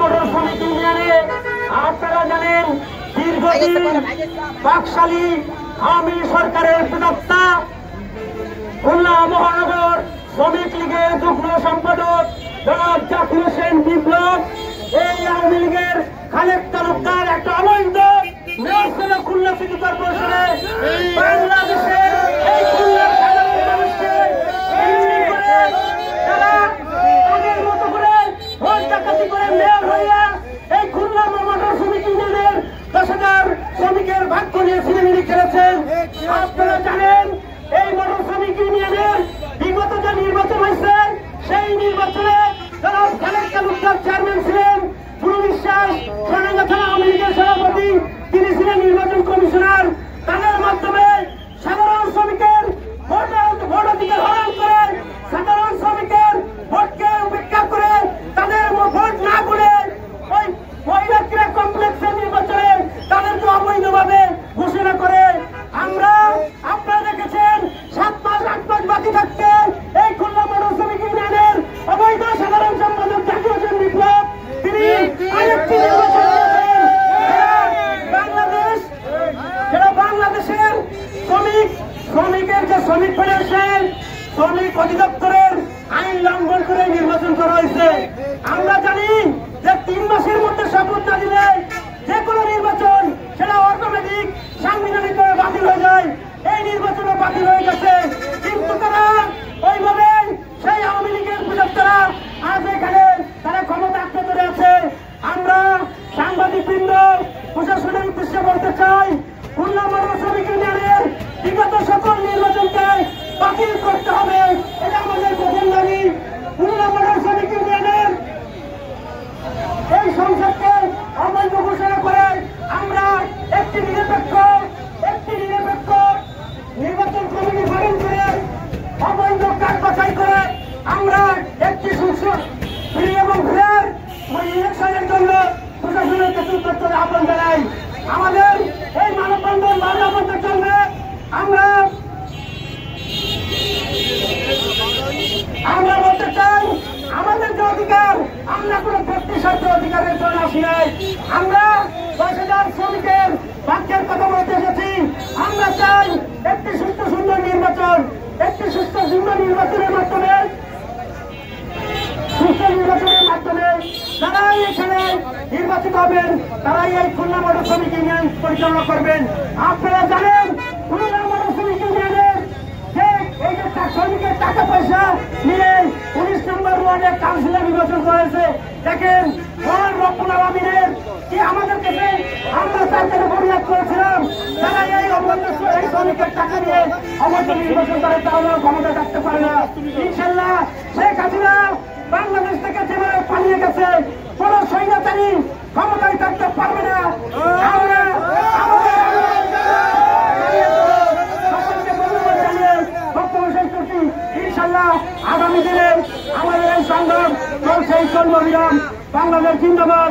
Motor সমিতি ইউনিয়নে আপনারা জানেন দীর্ঘদিন বাকশালী আওয়ামী সরকারের প্রদত্তা খুলনা মহানগর শ্রমিক লীগের যুগ্ম সম্পাদক জনাব জাকির হোসেন বিপ্লব। এই আওয়ামী লীগের খালেক তালুকদার একটা অবৈধ মেয়র ছিল খুলনা সিটি কর্পোরেশনে বাংলাদেশের এই খুলনার সাধারণ মানুষকে বিক্রি করে তারা তাদের মতো করে ভোট ডাকাতি করে মেয়র হইয়া এই খুলনা মোটর শ্রমিক ইউনিয়নের দশ হাজার শ্রমিকের ভাগ্য নিয়ে সিনেমিনি খেলেছেন আপনারা জানেন এই মোটর শ্রমিক ইউনিয়নের বিগত যে নির্বাচন হয়েছে সেই নির্বাচনে যারা তালুকদার চেয়ারম্যান ছিলেন। হয়েছে। আমরা জানি যে তিন মাসের মধ্যে শপথ না দিলে যে কোনো নির্বাচন সেটা অটোমেটিক সাংবিধানিক বাতিল হয়ে যায় এই নির্বাচনও বাতিল হয়ে গেছে কিন্তু তারা ওইভাবে সেই আওয়ামী লীগের প্রজাপ্তারা আজ এখানে তারা ক্ষমতা আঁকড়ে ধরে আছে আমরা সাংবাদিক বৃন্দ প্রশাসনের উদ্দেশ্যে বলতে চাই খুলনা মোটর শ্রমিক ইউনিয়নের বিগত সকল নির্বাচনকে বাতিল করতে হবে এটা আমাদের প্রধান দাবি খুলনা মোটর শ্রমিক ইউনিয়নের এই সংসদকে অবৈধ ঘোষণা করে আমরা একটি নিরপেক্ষ একটি নিরপেক্ষ নির্বাচন কমিটি গঠন করে অবৈধ কাজ বাছাই করে আমরা একটি সুস্থ ফ্রি এবং ফেয়ার ইলেকশনের জন্য প্রশাসনের কাছে উত্তর আহ্বান জানাই আমাদের এই মানববন্ধন মানববন্ধন চলবে আমরা আমরা বলতে চাই আমাদের যে অধিকার আমরা কোনো ব্যক্তিস্বার্থ অধিকারের জন্য আসি নাই, আমরা দশ হাজার শ্রমিকের বাক্যের কথা বলতে এসেছি। আমরা চাই একটি সুস্থ সুন্দর নির্বাচন, একটি সুস্থ সুন্দর নির্বাচনের মাধ্যমে, সুস্থ নির্বাচনের মাধ্যমে যারাই এখানে নির্বাচিত হবেন, তারাই এই খুলনা মোটর শ্রমিক ইউনিয়ন পরিচালনা করবেন। আপনারা জানেন অবৈধ থাকতে পারে না। ইনশাল্লাহ শেখ হাসিনা বাংলাদেশ থেকে যেভাবে পালিয়ে গেছে, কোন সৈন্যচারী ক্ষমতায় থাকতে পারবে না। আগামী দিনে আমাদের এই সংগ্রাম চলছে এই কর্মবিরাম বাংলাদেশ জিন্দাবাদ।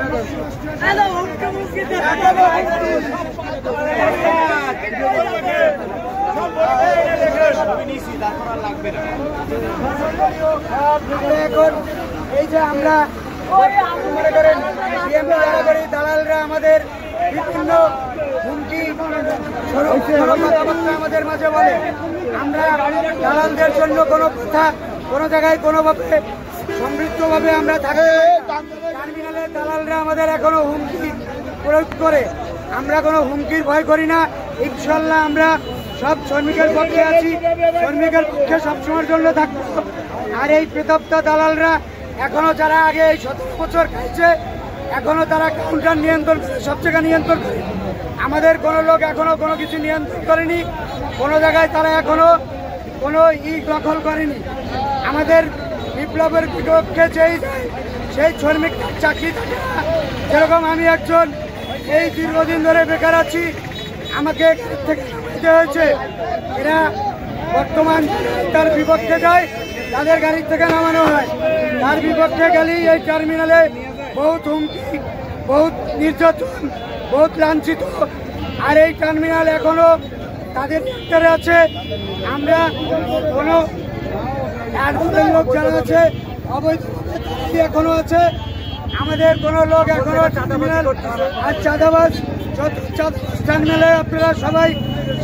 এখন এই যে আমরা মনে করেন দালালরা আমাদের বিভিন্ন হুমকি কথাবার্তা আমাদের মাঝে বলে। আমরা দালালদের জন্য কোনো কথা কোনো জায়গায় কোনোভাবে সমৃদ্ধভাবে আমরা থাকি। টার্মিনালের দালালরা আমাদের এখনও হুমকি প্রয়োগ করে। আমরা কোনো হুমকির ভয় করি না। ইনশাল্লাহ আমরা সব শ্রমিকের পক্ষে আছি। শ্রমিকের পক্ষে সবসময়ের জন্য থাকব। আর এই প্রেতাপ্ত দালালরা এখনও যারা আগে এই সতেরো বছর খাইছে এখনও তারা কাউন্টার নিয়ন্ত্রণ, সব জায়গায় নিয়ন্ত্রণ করে। আমাদের কোনো লোক এখনও কোনো কিছু নিয়ন্ত্রণ করেনি। কোনো জায়গায় তারা এখনও কোনো ই দখল করেনি। আমাদের বিপ্লবের বিপক্ষে যেই সেই শ্রমিক চাকরি যেরকম আমি একজন এই দীর্ঘদিন ধরে বেকার আছি, আমাকে থেকে হয়েছে। এরা বর্তমান তার বিপক্ষে যায়, তাদের গাড়ি থেকে নামানো হয়। তার বিপক্ষে গেলেই এই টার্মিনালে বহুত হুমকি, বহুত নির্যাতন, বহুত লাঞ্ছিত। আর এই টার্মিনাল এখনও তাদের ভিতরে আছে। আমরা কোনো লোক যারা আছে অবৈধভাবে তারাই এখনও আছে। আমাদের কোনো লোক এখনও টার্মিনাল আর চাঁদাবাজ টার্মিনালে আপনারা সবাই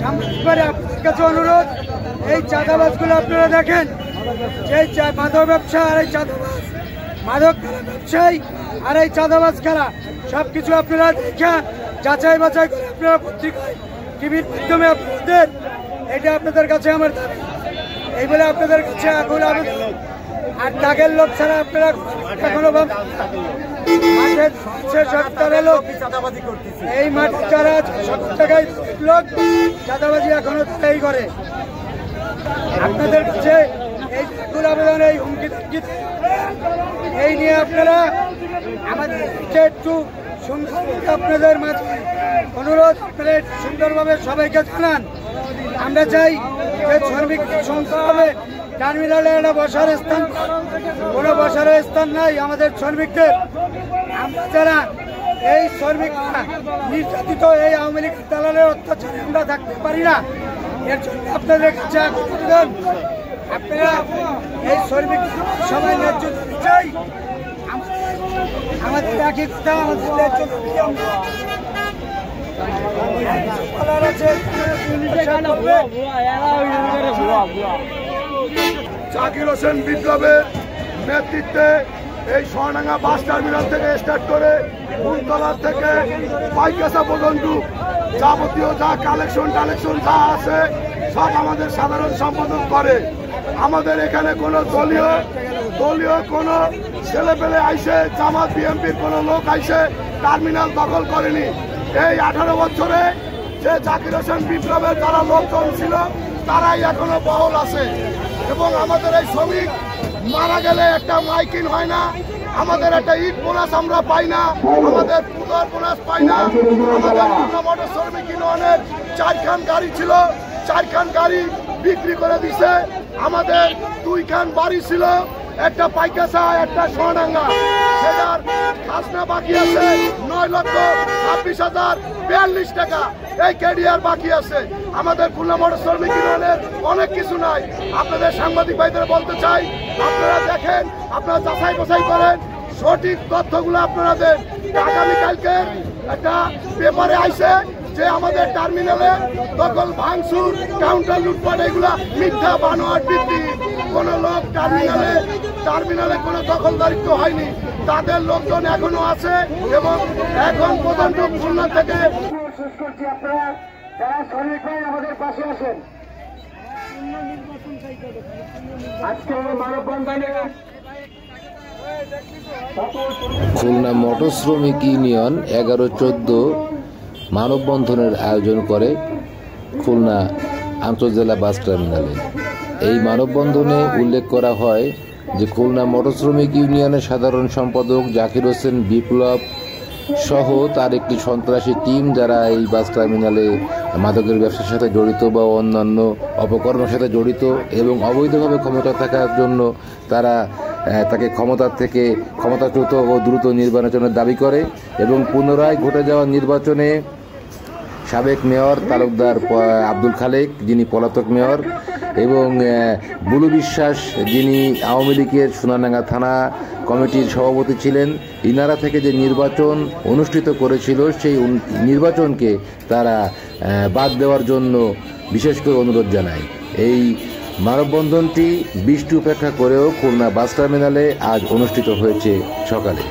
সামনে কাছে অনুরোধ এই চাঁদাবাজগুলো আপনারা দেখেন। যে মাদক ব্যবসা আর এই চাঁদাবাজ মাদক ব্যবসায়ী আর এই চাঁদাবাজ খেলা সব কিছু আপনারা দেখা যাচাই বাছাই করে আপনারা পত্রিকায় টিভির মাধ্যমে আপনাদের এটা আপনাদের কাছে আমার দাবি। এই বলে আপনাদের কাছে এখন আবেদন আর দাগের লোক ছাড়া আপনারা এখনও এই মাঠে যারা সত্তর টাকায় লোক চাঁদাবাজি এখনও তাই করে। আপনাদের কাছে এই আবেদন এই হুমকি এই নিয়ে আপনারা আমাদের একটু আপনাদের মাঝে অনুরোধ আপনারা সুন্দরভাবে সবাইকে জানান। আমরা চাই যে শ্রমিক সংস্থা হবে টার্মিনালে একটা বসার স্থান কোনো বসার স্থান নাই আমাদের শ্রমিকদের। আমরা যারা এই শ্রমিকরা নির্যাতিত এই আওয়ামী লীগ দালালের অত্যাচারে আমরা থাকতে পারি না। এর জন্য আপনাদের কাছে আবেদন আপনারা এই শ্রমিক সবাই ন্যায্য চাই। আমাদের- একই কথা আমাদের ন্যায্য আছে। জাকির হোসেন বিপ্লবের নেতৃত্বে এই সোনাডাঙ্গা বাস টার্মিনাল থেকে স্টার্ট করে ফুলতলার থেকে পাইকাসা পর্যন্ত যাবতীয় যা কালেকশন টালেকশন যা আছে, সব আমাদের সাধারণ সম্পাদক করে। আমাদের এখানে কোনো দলীয় দলীয় কোনো ছেলে পেলে আইসে, জামাত, বিএনপির কোনো লোক আইসে টার্মিনাল দখল করেনি। এই আঠারো বছরে যে জাকির হোসেন বিপ্লবের যারা লোকজন ছিল, তারাই এখনও বহল আছে। এবং আমাদের এই শ্রমিক মারা গেলে একটা মাইকিন হয় না, আমাদের একটা ইট বোনাস আমরা পাই না, আমাদের পুজোর বোনাস পাই না। আমাদের মোটর শ্রমিক ইউনিয়নের চারখান গাড়ি ছিল, চারখান গাড়ি বিক্রি করে দিছে। আমাদের দুইখান বাড়ি ছিল, একটা পাইকাসা, একটা সোনাডাঙ্গা। সেটার খাসনা বাকি আছে, নয় লক্ষ ছাব্বিশ হাজার বিয়াল্লিশ টাকা। এই ক্যারিয়ার বাকি আছে। আমাদের খুলনা মোটর শ্রমিক ইউনিয়নের অনেক কিছু নাই। আপনাদের সাংবাদিক ভাইদের বলতে চাই, আপনারা দেখেন, আপনারা যাচাই বাছাই করেন, সঠিক তথ্যগুলো আপনারা দেন। আগামীকালকে একটা পেপারে আইছে যে আমাদের টার্মিনালে দখল ভাঙচুর কাউন্টার লুটপাট এগুলা মিথ্যা বানোয়ার বৃদ্ধি কোন লোক টার্মিনালে টার্মিনালে কোনো দখলদারিত্ব হয়নি। তাদের লোকজন এখনও আছে এবং এখন পর্যন্ত খুলনা থেকে শেষ করছি আপনারা। যারা শ্রমিক ভাই আমাদের পাশে আসেন। আজকে মানববন্ধনে খুলনা মোটর শ্রমিক ইউনিয়ন এগারো চোদ্দ মানববন্ধনের আয়োজন করে খুলনা আন্তর্জেলা বাস টার্মিনালে। এই মানববন্ধনে উল্লেখ করা হয় যে খুলনা মোটর শ্রমিক ইউনিয়নের সাধারণ সম্পাদক জাকির হোসেন বিপ্লব সহ তার একটি সন্ত্রাসী টিম যারা এই বাস টার্মিনালে মাদকের ব্যবসার সাথে জড়িত বা অন্যান্য অপকর্মের সাথে জড়িত এবং অবৈধভাবে ক্ষমতা থাকার জন্য তারা তাকে ক্ষমতার থেকে ক্ষমতাচ্যুত ও দ্রুত নির্বাচনের দাবি করে এবং পুনরায় ঘটে যাওয়া নির্বাচনে সাবেক মেয়র, তালুকদার আব্দুল খালেক, যিনি পলাতক মেয়র, এবং বুলু বিশ্বাস, যিনি আওয়ামী লীগের সোনাডাঙ্গা থানা কমিটির সভাপতি ছিলেন, ইনারা থেকে যে নির্বাচন অনুষ্ঠিত করেছিল, সেই নির্বাচনকে তারা বাদ দেওয়ার জন্য বিশেষ করে অনুরোধ জানায়। এই মানববন্ধনটি বৃষ্টি উপেক্ষা করেও খুলনা বাস টার্মিনালে আজ অনুষ্ঠিত হয়েছে সকালে।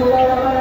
ಕೂಡ